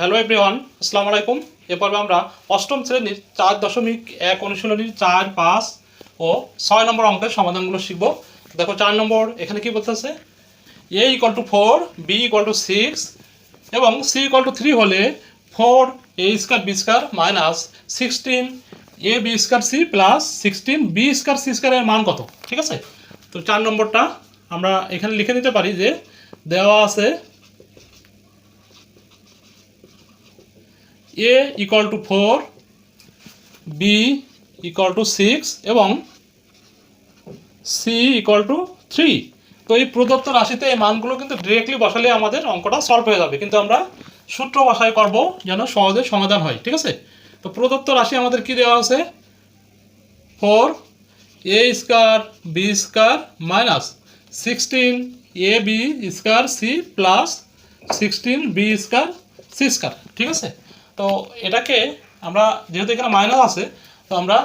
Hello everyone আসসালামু আলাইকুম এ আমরা অষ্টম শ্রেণির চার দশমিক এক অনুশীলনীর চার পাঁচ ও ছয় নম্বর অঙ্কের সমাধানগুলো শিখব। দেখো, চার নম্বর এখানে কি বলতেছে? A equal to four B equal to six এবং সি ইকুয়াল টু থ্রি হলে four A square B square minus sixteen A B square C plus sixteen B square C স্কোয়ারের মান কত? ঠিক আছে? তো চার নম্বরটা আমরা এখানে লিখে নিতে পারি যে দেওয়া আছে A equal to four B equal to six এবং সি ইকুয়াল টু থ্রি তো এই প্রদত্ত রাশিতে এই মানগুলো কিন্তু ডিরেক্টলি বসালে আমাদের অঙ্কটা সলভ হয়ে যাবে। কিন্তু আমরা সূত্র বসায় করব যেন সহজে সমাধান হয়, ঠিক আছে? তো প্রদত্ত রাশি আমাদের কি দেওয়া আছে? Four A square B square minus sixteen A B square C plus sixteen B square C square ঠিক আছে? তো এটাকে আমরা যেহেতু এখানে মাইনাস আছে, তো আমরা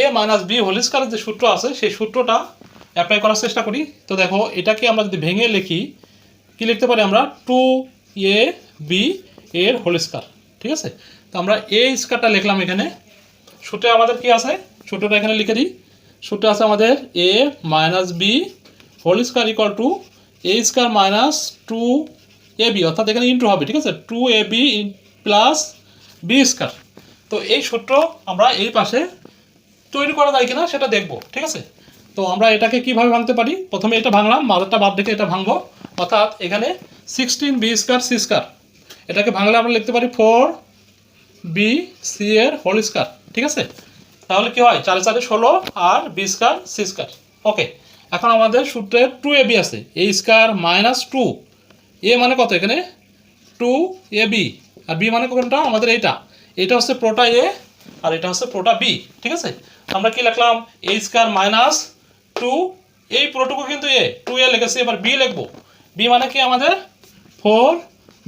এ মাইনাস বি হোল স্কোয়ারের যে সূত্র আছে, সেই সূত্রটা অ্যাপ্লাই করার চেষ্টা করি। তো দেখো, এটাকে আমরা যদি ভেঙে লিখি, কি লিখতে পারি আমরা? টু এ বি এর হোল স্কোয়ার ঠিক আছে? তো আমরা এ স্কোয়ারটা লিখলাম এখানে। সূত্রে আমাদের কি আছে? সূত্রটা এখানে লিখে দিই। সূত্রে আছে আমাদের A minus B whole square equal to A square minus two A B অর্থাৎ এখানে ইন্টু হবে, ঠিক আছে? Two A B plus B square. তো এই সূত্র আমরা এই পাশে তৈরি করা যায় কিনা সেটা দেখব, ঠিক আছে? তো আমরা এটাকে কীভাবে ভাঙতে পারি? প্রথমে এটা ভাঙলাম মাদারটা বাদ রেখে এটা ভাঙবো। অর্থাৎ এখানে sixteen B square C square. এটাকে ভাঙলে আমরা লিখতে পারি ফোর বি সি এর হোল স্কোয়ার ঠিক আছে? তাহলে কি হয়? চারে চারে ষোলো আর B square C square. Okay এখন আমাদের সূত্রে টু এ বি আছে। A square minus two A মানে কত এখানে? টু এ বি আর বি মানে কোনটা আমাদের এইটা। এটা হচ্ছে প্রোটা এ আর এটা হচ্ছে প্রোটা বি ঠিক আছে? আমরা কি লিখলাম? এ স্কোয়ার মাইনাস টু এই প্রোটুকু কিন্তু এ টু এ লিখেছি, এবার বি লিখব। বি মানে কি আমাদের? ফোর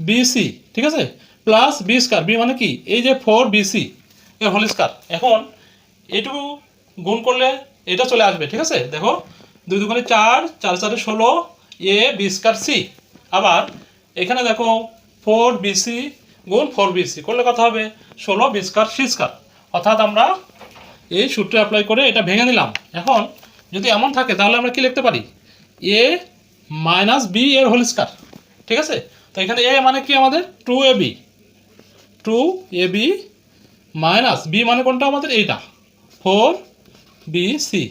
বিসি ঠিক আছে? প্লাস বি স্কোয়ার বি মানে কি? এই যে ফোর বিসি এর হোল স্কোয়ার এখন এটুকু গুণ করলে এটা চলে আসবে, ঠিক আছে? দেখো, দুই দুগুণে চার চার চারে ষোলো এ বি স্কোয়ার সি আবার এখানে দেখো ফোর বিসি গুণ ফোর বিসি করলে কথা হবে? ষোলো বি স্কোয়ার সি স্কোয়ার অর্থাৎ আমরা এই সূত্র অ্যাপ্লাই করে এটা ভেঙে নিলাম। এখন যদি এমন থাকে, তাহলে আমরা কি লিখতে পারি? এ মাইনাস বি এর হোল স্কোয়ার। ঠিক আছে? তো এখানে এ মানে কি আমাদের? Two A B. Two A B minus B মানে কোনটা আমাদের? এইটা। Four B C.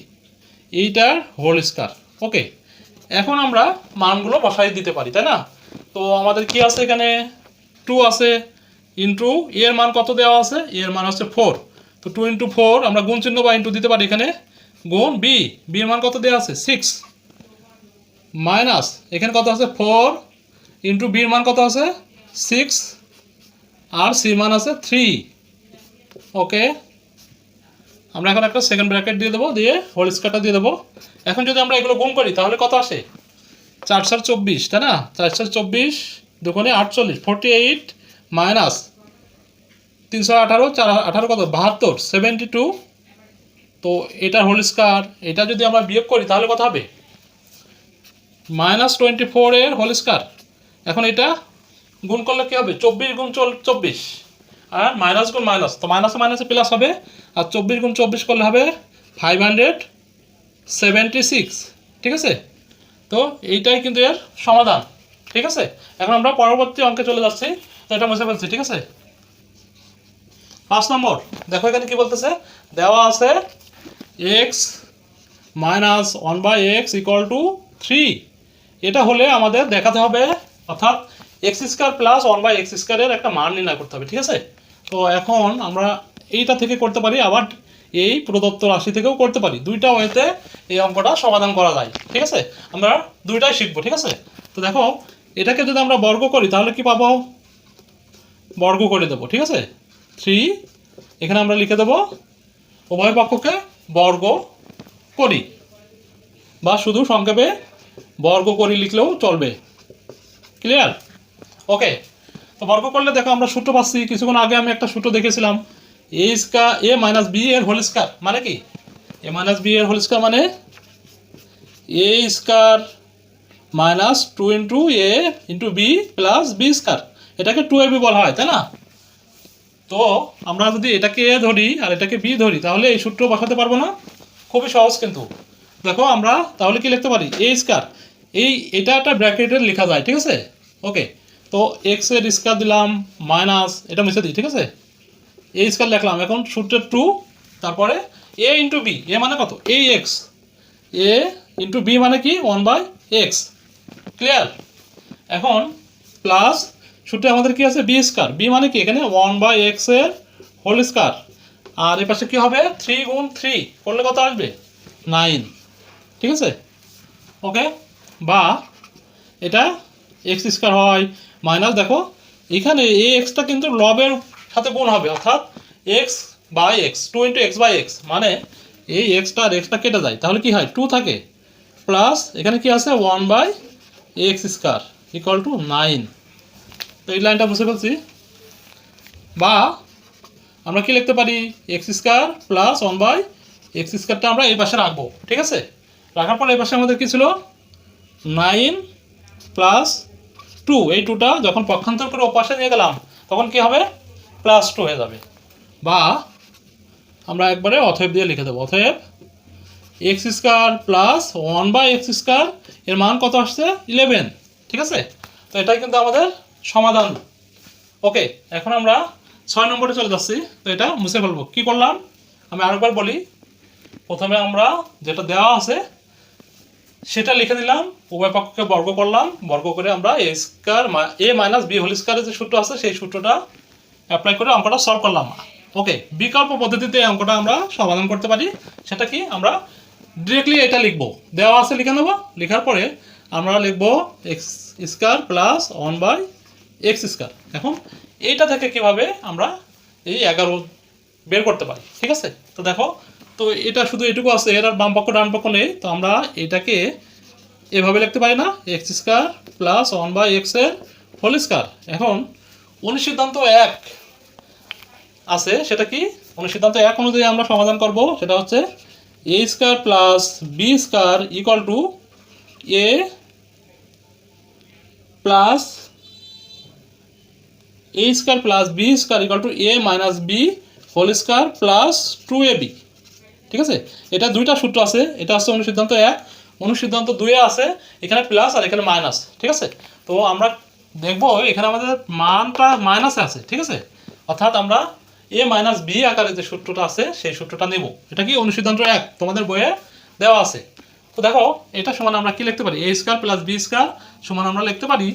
এইটার হোল স্কোয়ার। ওকে। এখন আমরা মানগুলো বসাই দিতে পারি, তাই না? তো আমাদের কি আছে এখানে? টু আছে ইন্টু এর মান কত দেওয়া আছে? এর মান হচ্ছে ফোর তো টু ইন্টু ফোর আমরা গুণ চিহ্ন বা ইন্টু দিতে পারি এখানে। গুণ বি বি এর মান কত দেওয়া আছে? সিক্স মাইনাস এখানে কত আছে? ফোর ইন্টু বির মান কত আছে? সিক্স আর সি মান আছে থ্রি ওকে আমরা এখন একটা সেকেন্ড ব্র্যাকেট দিয়ে দেবো, দিয়ে হোল স্কোয়ারটা দিয়ে দেবো। এখন যদি আমরা এগুলো গুণ করি, তাহলে কত আসে? চার চব্বিশ, তাই না? চার চব্বিশ দুগুণে আটচল্লিশ ফোরটি এইট মাইনাস তিনশো আঠারো, চার আঠারো কত? বাহাত্তর সেভেন্টি টু তো এটার হোল স্কোয়ার, এটা যদি আমরা বিয়োগ করি তাহলে কত হবে? মাইনাস টোয়েন্টি ফোরের হোল স্কোয়ার। এখন এটা গুণ করলে কী হবে? চব্বিশ গুণ চল চব্বিশ। আর মাইনাস গুণ মাইনাস তো মাইনাসে মাইনাসে প্লাস হবে। আর চব্বিশ গুণ চব্বিশ করলে হবে ফাইভ হান্ড্রেড সেভেন্টি সিক্স ঠিক আছে? তো এইটাই কিন্তু এর সমাধান। ঠিক আছে? এখন আমরা পরবর্তী অঙ্কে চলে যাচ্ছি। এটা মুছে ফেলছি, ঠিক আছে? পাঁচ নম্বর। দেখো এখানে কি বলতেছে? দেওয়া আছে X minus one by X equal to three এটা হলে আমাদের দেখাতে হবে, অর্থাৎ X square plus one by X স্কোয়ারের একটা মান নির্ণয় করতে হবে, ঠিক আছে? তো এখন আমরা এইটা থেকে করতে পারি, আবার এই প্রদত্ত রাশি থেকেও করতে পারি। দুইটা ওয়েতে এই অঙ্কটা সমাধান করা যায়, ঠিক আছে? আমরা দুইটাই শিখব, ঠিক আছে? তো দেখো এটাকে যদি আমরা বর্গ করি, তাহলে কি পাবো? বর্গ করে দেবো, ঠিক আছে? থ্রি এখানে আমরা লিখে দেবো, উভয় পক্ষকে বর্গ করি। বা শুধু সংক্ষেপে বর্গ করি লিখলেও চলবে। ক্লিয়ার ওকে তো বর্গ করলে দেখো আমরা সূত্র পাচ্ছি, কিছুক্ষণ আগে আমি একটা সূত্র দেখেছিলাম। A square A minus B এর হোল স্কার মানে কি? এ মাইনাস বি এর হোল স্কার মানে A square minus two into A into B plus B square এটাকে টু এ বি বলা হয়, তাই না? তো আমরা যদি এটাকে এ ধরি আর এটাকে বি ধরি, তাহলে এই সূত্র বসাতে পারব না? খুবই সহজ কিন্তু। দেখো, আমরা তাহলে কি লিখতে পারি? এ স্কার এই, এটা একটা ব্র্যাকেটে লেখা যায়, ঠিক আছে? ওকে, তো এক্সের দিলাম, মাইনাস, এটা মিশে দিই, ঠিক আছে? এ স্কার লিখলাম, এখন সূত্রের টু তারপরে এ ইন্টু বি এ মানে কত? A X A into B মানে কি? ওয়ান বাই এক্স ক্লিয়ার এখন প্লাস সূত্রে আমাদের কি আছে? বি স্কার বি মানে কি? এখানে ওয়ান বাই এক্সের হোল স্কার আর এ পাশে কি হবে? থ্রি গুণ থ্রি করলে কত আসবে? নাইন ঠিক আছে? ওকে বা এটা এক্স স্কোয়ার হয় মাইনাস দেখো, এখানে এ এক্সটা কিন্তু লবের সাথে গুণ হবে, অর্থাৎ X by X two into X by X মানে এই এক্সটা আর এক্সটা কেটে যায়। তাহলে কি হয়? টু থাকে। প্লাস এখানে কি আছে? One by X square equal to nine তো এই লাইনটা মুছে ফেলছি। বা আমরা কি লিখতে পারি? X square plus one by X স্কোয়ারটা আমরা এই পাশে রাখব, ঠিক আছে? রাখার পর এই পাশে আমাদের কি ছিল? নাইন প্লাস টু এই টুটা যখন পক্ষান্তর করে ওপাশে নিয়ে গেলাম, তখন কি হবে? প্লাস টু হয়ে যাবে। বা আমরা একবারে অথয়েব দিয়ে লিখে দেবো। অথয়েব X square plus one by X square, এর মান কত আসছে? ইলেভেন। ঠিক আছে? তো এটাই কিন্তু আমাদের সমাধান। ওকে, এখন আমরা ছয় নম্বরে চলে যাচ্ছি। তো এটা মুছে ফেলব। কী করলাম? আমি আরেকবার বলি, প্রথমে আমরা যেটা দেওয়া আছে, সেটা লিখে দিলাম উভয় পক্ষকে বর্গ করলাম, বর্গ করে আমরা A square A minus B whole স্কোয়ারের যে সূত্র আছে, সেই সূত্রটা অ্যাপ্লাই করে অঙ্কটা সলভ করলাম। ওকে, বিকল্প পদ্ধতিতে অঙ্কটা আমরা সমাধান করতে পারি। সেটা কি? আমরা ডিরেক্টলি এটা লিখব। দেওয়া আছে লিখে নেব। লেখার পরে আমরা লিখব X square plus one by X square এখন এইটা থেকে কীভাবে আমরা এই এগারো বের করতে পারি? ঠিক আছে? তো দেখো, তো এটা শুধু এটুকু আছে, এর আর বাম পক্ষ, ডান পক্ষ নেই। তো আমরা এটাকে এভাবে লিখতে পারি না। X square plus one by এক্সের হোল স্কোয়ার এখন, অনুসিদ্ধান্ত এক আছে, সেটা কি? অনুসিদ্ধান্ত এক অনুযায়ী আমরা সমাধান করব। সেটা হচ্ছে A square plus B square equal to A plus A square plus B square equal to A minus B whole square plus two A B ঠিক আছে? এটা দুইটা সূত্র আছে। এটা হচ্ছে অনুসিদ্ধান্ত এক, অনুসিদ্ধান্ত দুয়ে আছে, এখানে প্লাস আর এখানে মাইনাস ঠিক আছে? তো আমরা দেখব এখানে আমাদের মানটা মাইনাসে আছে। ঠিক আছে? অর্থাৎ আমরা এ মাইনাস বি আকারে যে সূত্রটা আছে, সেই সূত্রটা নেব। এটা কি অনুসিদ্ধান্ত এক? তোমাদের বইয়ে দেওয়া আছে। তো দেখো, এটা সমান আমরা কি লিখতে পারি? A square plus B square সমান আমরা লিখতে পারি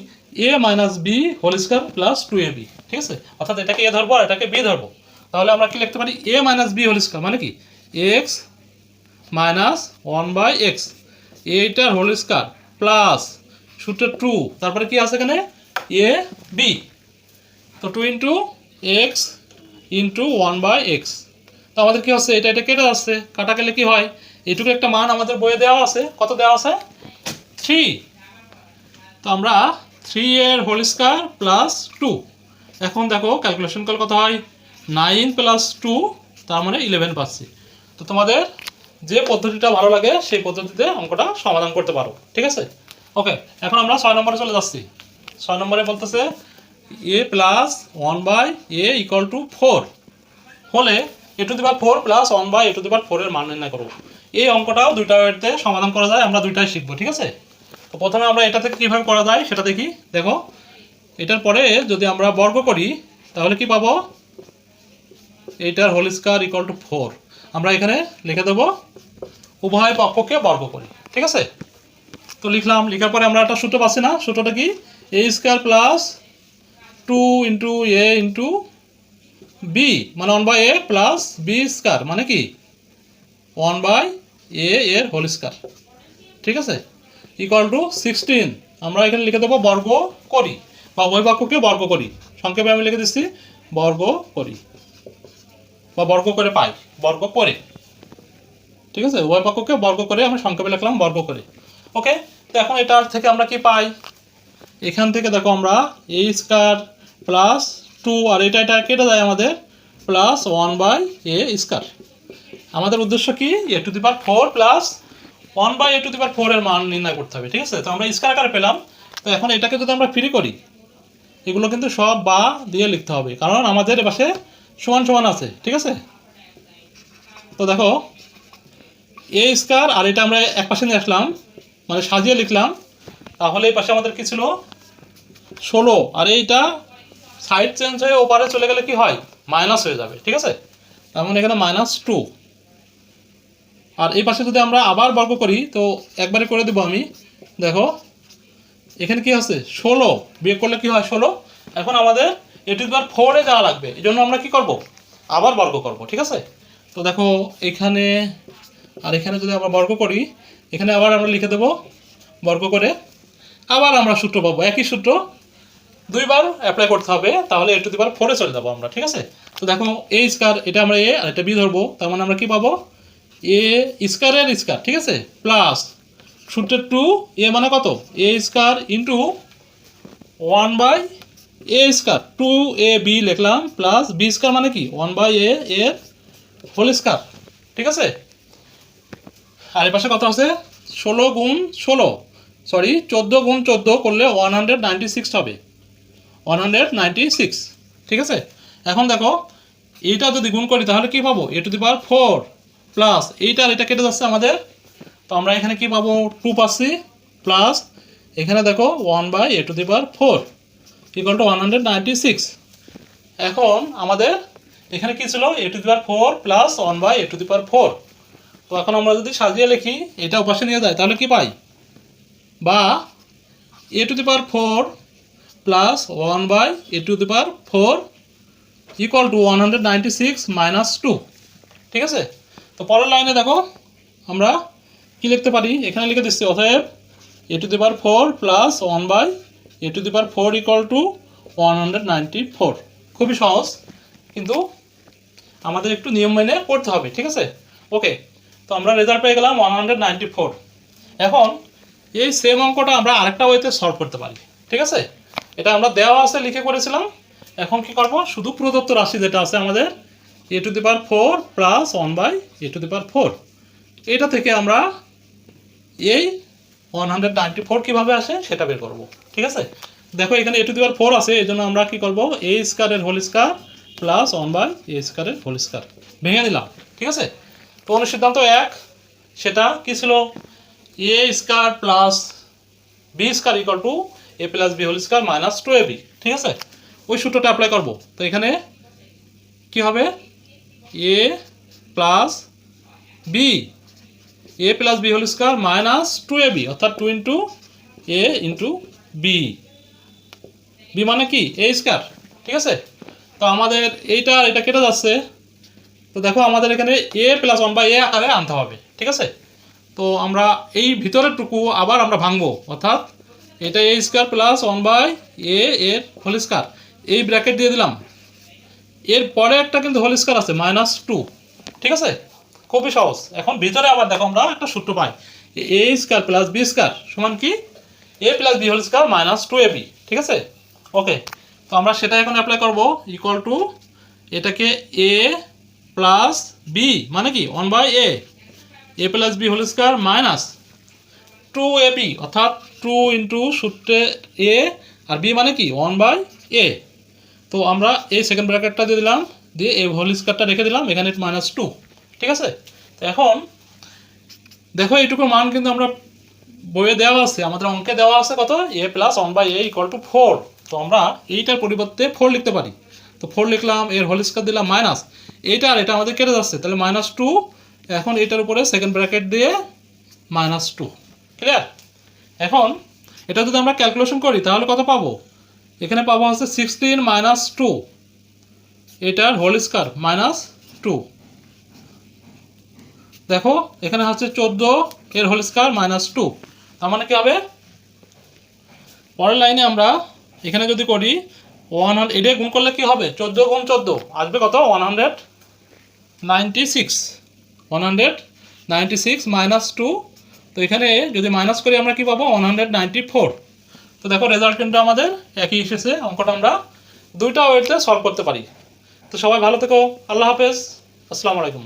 A minus B whole square plus two A B ঠিক আছে? অর্থাৎ এটাকে এ ধরবো আর এটাকে বি ধরবো। তাহলে আমরা কি লিখতে পারি? A minus B whole square মানে কি? X minus one by X এইটার হোল স্কোয়ার প্লাস সূত্র টু তারপরে কি আছে এখানে? এ বি তো two into X into one by X তো আমাদের কী হচ্ছে? এটা এটা কেটে যাচ্ছে কাটা গেলে কি হয়? এইটুকু একটা মান আমাদের বইয়ে দেওয়া আছে। কত দেওয়া আছে? থ্রি তো আমরা থ্রি এর হোল স্কোয়ার প্লাস টু এখন দেখো ক্যালকুলেশন করলে কত হয়? নাইন প্লাস টু তার মানে ইলেভেন পাচ্ছি। তো তোমাদের যে পদ্ধতিটা ভালো লাগে, সেই পদ্ধতিতে অঙ্কটা সমাধান করতে পারো। ঠিক আছে? ওকে এখন আমরা ছয় নম্বরে চলে যাচ্ছি। ছয় নম্বরে বলতেছে A plus one by A equal to four হলে A to the power four plus one by A to the power ফোরের মান নির্ণয় করব। এই অঙ্কটাও দুইটা ওয়েতে সমাধান করা যায়, আমরা দুইটাই শিখব, ঠিক আছে? তো প্রথমে আমরা এটা থেকে কীভাবে করা যায় সেটা দেখি। দেখো, এটার পরে যদি আমরা বর্গ করি, তাহলে কি পাবো? এইটার whole square equal to four আমরা এখানে লিখে দেবো, উভয় পক্ষকে বর্গ করি, ঠিক আছে? তো লিখলাম, লেখার পরে আমরা একটা সূত্র পাচ্ছি না, সূত্রটা কি? A square plus two into A into B মানে one by A plus B square মানে কি? ওয়ান বাই এ এর হোল স্কোয়ার ঠিক আছে? ইকুয়াল টু সিক্সটিন আমরা এখানে লিখে দেবো বর্গ করি, বা উভয় পক্ষকে বর্গ করি। সংক্ষেপে আমি লিখে দিচ্ছি, বর্গ করি, বা বর্গ করে পাই, বর্গ করে। ঠিক আছে? উভয় পক্ষকে বর্গ করে আমি সংক্ষেপে লিখলাম, বর্গ করে। ওকে তো এখন এটার থেকে আমরা কি পাই? এখান থেকে দেখো আমরা এ স্কোয়ার প্লাস টু আর এটা এটা কেটে যায় আমাদের plus one by A square আমাদের উদ্দেশ্য কি? A to the power four plus one by A to the power four এর মান নির্ণয় করতে হবে, ঠিক আছে? তো আমরা স্কোয়ার আকারে পেলাম। তো এখন এটাকে যদি আমরা ফ্রি করি, এগুলো কিন্তু সব বা দিয়ে লিখতে হবে, কারণ আমাদের এপাশে সমান সমান আছে, ঠিক আছে? তো দেখো এ স্কোয়ার আর এটা আমরা এক পাশে নিয়ে আসলাম মানে সাজিয়ে লিখলাম। তাহলে এই পাশে আমাদের কি ছিল? ষোলো। আর এইটা সাইড চেঞ্জ হয়ে ওপারে চলে গেলে কি হয়? মাইনাস হয়ে যাবে, ঠিক আছে? তার মানে এখানে মাইনাস টু আর এই পাশে যদি আমরা আবার বর্গ করি, তো একবারে করে দেবো আমি। দেখো, এখানে কি আছে? ষোলো। বিয়োগ করলে কি হয়? ষোলো। এখন আমাদের এটি বার ফোরে যাওয়া লাগবে। এই জন্য আমরা কি করব? আবার বর্গ করব, ঠিক আছে? তো দেখো, এখানে, আর এখানে যদি আমরা বর্গ করি, এখানে আবার আমরা লিখে দেবো, বর্গ করে আবার আমরা সূত্র পাবো। একই সূত্র দুইবার অ্যাপ্লাই করতে হবে, তাহলে এ টু দিবার ফোরে চলে যাব আমরা, ঠিক আছে? তো দেখো এ স্কার এটা আমরা এ আর এটা বি ধরবো, তার মানে আমরা কী পাবো? এ স্কারের স্কার ঠিক আছে? প্লাস সূত্রের টু এ মানে কত? A square into one by A square two A B লিখলাম প্লাস বি স্কার মানে কি? ওয়ান বাই এ এর হোল স্কার ঠিক আছে? আর এর পাশে কত আছে? ষোলো গুণ ষোলো সরি চোদ্দ গুণ চোদ্দ করলে ওয়ান হান্ড্রেড নাইনটি সিক্স হবে। ওয়ান হান্ড্রেড নাইনটি সিক্স ঠিক আছে? এখন দেখো, এইটা যদি গুণ করি, তাহলে কি পাবো? A to the power four plus এইটা এটা কেটে যাচ্ছে আমাদের। তো আমরা এখানে কি পাবো? টু পাচ্ছি প্লাস এখানে দেখো one by A to the power four equal to one hundred ninety six এখন আমাদের এখানে কি ছিল? A to the power four plus one by A to the power four তো এখন আমরা যদি সাজিয়ে লিখি, এটা উপাসে নিয়ে যায়, তাহলে কি পাই? বা A to the power four plus one by A to the power four equal to one hundred ninety six minus two ঠিক আছে? তো পরের লাইনে দেখো, আমরা কি লিখতে পারি? এখানে লিখে দিচ্ছি, অতএব A to the power four plus one by A to the power four equal to one hundred ninety four খুবই সহজ, কিন্তু আমাদের একটু নিয়ম মেনে করতে হবে, ঠিক আছে? ওকে তো আমরা রেজাল্ট পেয়ে গেলাম ওয়ান হান্ড্রেড নাইনটি ফোর এখন এই সেম অঙ্কটা আমরা আরেকটা ওয়েতে সলভ করতে পারি, ঠিক আছে? এটা আমরা দেওয়া আছে, লিখে করেছিলাম। এখন কি করব? শুধু প্রদত্ত রাশি যেটা আছে আমাদের, A to the power four plus one by A to the power four. এটা থেকে আমরা এই ওয়ান হান্ড্রেড নাইনটি ফোর কীভাবে আসে সেটা বের করব, ঠিক আছে? দেখো, এখানে এ টু দি পাওয়ার ফোর আছে, এই জন্য আমরা কী করব? এ স্কোয়ারের whole square plus one by A স্কোয়ারের হোল স্কোয়ার। ভেঙে নিলাম, ঠিক আছে? তো অনুসিদ্ধান্ত এক, সেটা কী ছিল? A square plus B square equal to A plus B whole square minus two A B ঠিক আছে? ওই সূত্রটা অ্যাপ্লাই করব। তো এখানে কি হবে? A plus B A plus B whole square minus two A B অর্থাৎ two into A into B B মানে কি? এ স্কোয়ার ঠিক আছে? তো আমাদের এইটা এটা কেটে যাচ্ছে। তো দেখো আমাদের এখানে A plus one by A আকারে আনতে হবে, ঠিক আছে? তো আমরা এই ভিতরের টুকু আবার আমরা ভাঙবো, অর্থাৎ এটা A square plus one by A এর হোল স্কোয়ার এই ব্র্যাকেট দিয়ে দিলাম। এর পরে একটা কিন্তু হোল স্কোয়ার আছে মাইনাস টু ঠিক আছে? খুবই সহজ। এখন ভিতরে আবার দেখো আমরা একটা সূত্র পাই। A square plus B square সমান কি? A plus B whole square minus two A B ঠিক আছে? ওকে তো আমরা সেটা এখন অ্যাপ্লাই করব। ইকুয়াল টু এটাকে এ প্লাস বি মানে কি? One by A A plus B whole square minus two A B অর্থাৎ টু ইন্টু সূত্রে এ আর বি মানে কি? One by A. তো আমরা এই সেকেন্ড ব্র্যাকেটটা দিয়ে দিলাম, দিয়ে এই হোল স্কোয়ারটা রেখে দিলাম, এখানে মাইনাস টু ঠিক আছে? তো এখন দেখো, এইটুকু মান কিন্তু আমরা বইয়ে দেওয়া আছে, আমাদের অঙ্কে দেওয়া আছে কত? A plus one by A equal to four তো আমরা এইটার পরিবর্তে ফোর লিখতে পারি। তো ফোর লিখলাম, এর হোল স্কোয়ার দিলাম মাইনাস এইটা আর এটা আমাদের কেটে যাচ্ছে, তাহলে মাইনাস টু এখন এইটার উপরে সেকেন্ড ব্র্যাকেট দিয়ে মাইনাস টু ক্লিয়ার এখন, এটা যদি আমরা ক্যালকুলেশন করি, তাহলে কত পাবো? এখানে পাবো হচ্ছে সিক্সটিন মাইনাস টু এটার হোল স্কোয়ার মাইনাস টু দেখো, এখানে হচ্ছে চোদ্দ, এর হোল স্কোয়ার মাইনাস টু তার মানে কি হবে? পরের লাইনে আমরা এখানে যদি করি ওয়ান হান্ড্রেড এটা গুণ করলে কি হবে? চোদ্দ গুণ চোদ্দ। আসবে কত? One hundred ninety six one hundred ninety six minus two তো এখানে যদি মাইনাস করি আমরা কি পাবো? ওয়ান হান্ড্রেড নাইনটি ফোর তো দেখো রেজাল্ট কিন্তু আমাদের একই এসেছে, অঙ্কটা আমরা দুইটা ওয়েতে সলভ করতে পারি। তো সবাই ভালো থেকো, আল্লাহ হাফেজ, আসসালামু আলাইকুম।